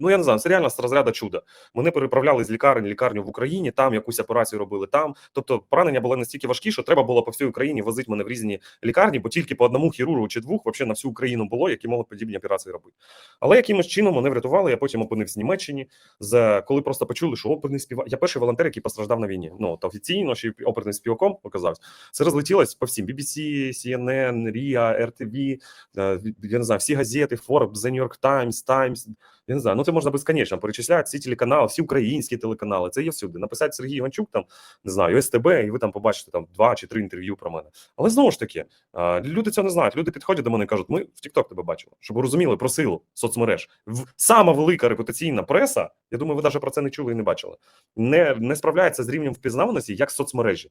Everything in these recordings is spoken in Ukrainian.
Ну я не знаю, це реально з розряду чуда. Мене переправляли з лікарень лікарню в Україні, там якусь операцію робили там. Тобто поранення було настільки важкі, що треба було по всій Україні возити мене в різні лікарні, бо тільки по одному хірургу чи двох взагалі на всю Україну було, які можуть подібні операції робити. Але якимось чином мене врятували. Я потім опинився в Німеччині. З коли просто почули, що оперний співак. Я перший волонтер, який постраждав на війні. Ну та офіційно ще оперним співаком оказався. Це розлетілось по всім BBC, CNN, RIA, RTV, е, я не знаю, всі газети, Forbes, The New York Times, Times. Я не знаю, ну це можна безконечно перечисляти всі телеканали, всі українські телеканали. Це є всюди. Написати Сергій Іванчук, там не знаю, СТБ, і ви там побачите там два чи три інтерв'ю про мене. Але знову ж таки, люди цього не знають. Люди підходять до мене і кажуть: ми в TikTok тебе бачили, щоб ви розуміли про силу соцмереж. Сама велика репутаційна преса. Я думаю, ви навіть про це не чули і не бачили. Не, не справляється з рівнем впізнаваності, як соцмережі.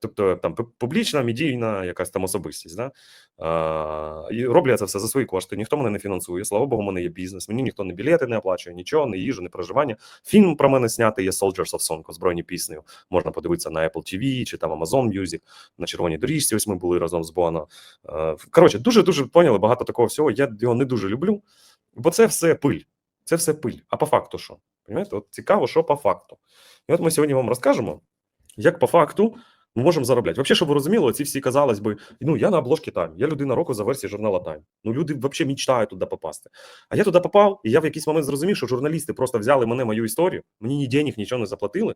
Тобто там публічна, медійна якась там особистість. Да? А, і роблю це все за свої кошти. Ніхто мене не фінансує. Слава Богу, у мене є бізнес. Мені ніхто не білети не оплачує, нічого, не їжу, не проживання. Фільм про мене знятий є Soldiers of Song, озброєні піснею. Можна подивитися на Apple TV чи там Amazon Music, на червоній доріжці. Ось ми були разом з Боно. Коротше, дуже дуже поняли багато такого всього. Я його не дуже люблю, бо це все пиль. Це все пиль. А по факту що? Понимаєте? От цікаво, що по факту. І от ми сьогодні вам розкажемо, як по факту ми можемо заробляти. Взагалі, щоб ви розуміли, ці всі казалось би, ну я на обложці Time, я людина року за версією журнала Time. Ну люди взагалі мечтають туди попасти. А я туди попав, і я в якийсь момент зрозумів, що журналісти просто взяли мене мою історію, мені ні денег, нічого не заплатили,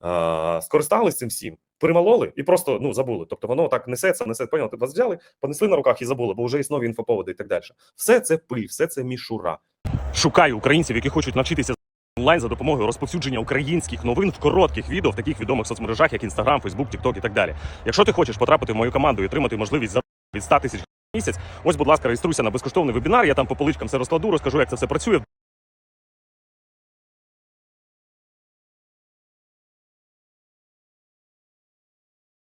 а, скористались цим всім, перемололи і просто ну забули. Тобто воно так несеться, несе, поняв, ти вас взяли, понесли на руках і забули, бо вже існує інфоповоди і так далі. Все це пиль, все це мішура. Шукаю українців, які хочуть навчитися онлайн за допомогою розповсюдження українських новин в коротких відео в таких відомих соцмережах, як Instagram, Facebook, TikTok і так далі. Якщо ти хочеш потрапити в мою команду і отримати можливість за від 100 тисяч місяць, ось, будь ласка, реєструйся на безкоштовний вебінар. Я там по поличкам все розкладу, розкажу, як це все працює.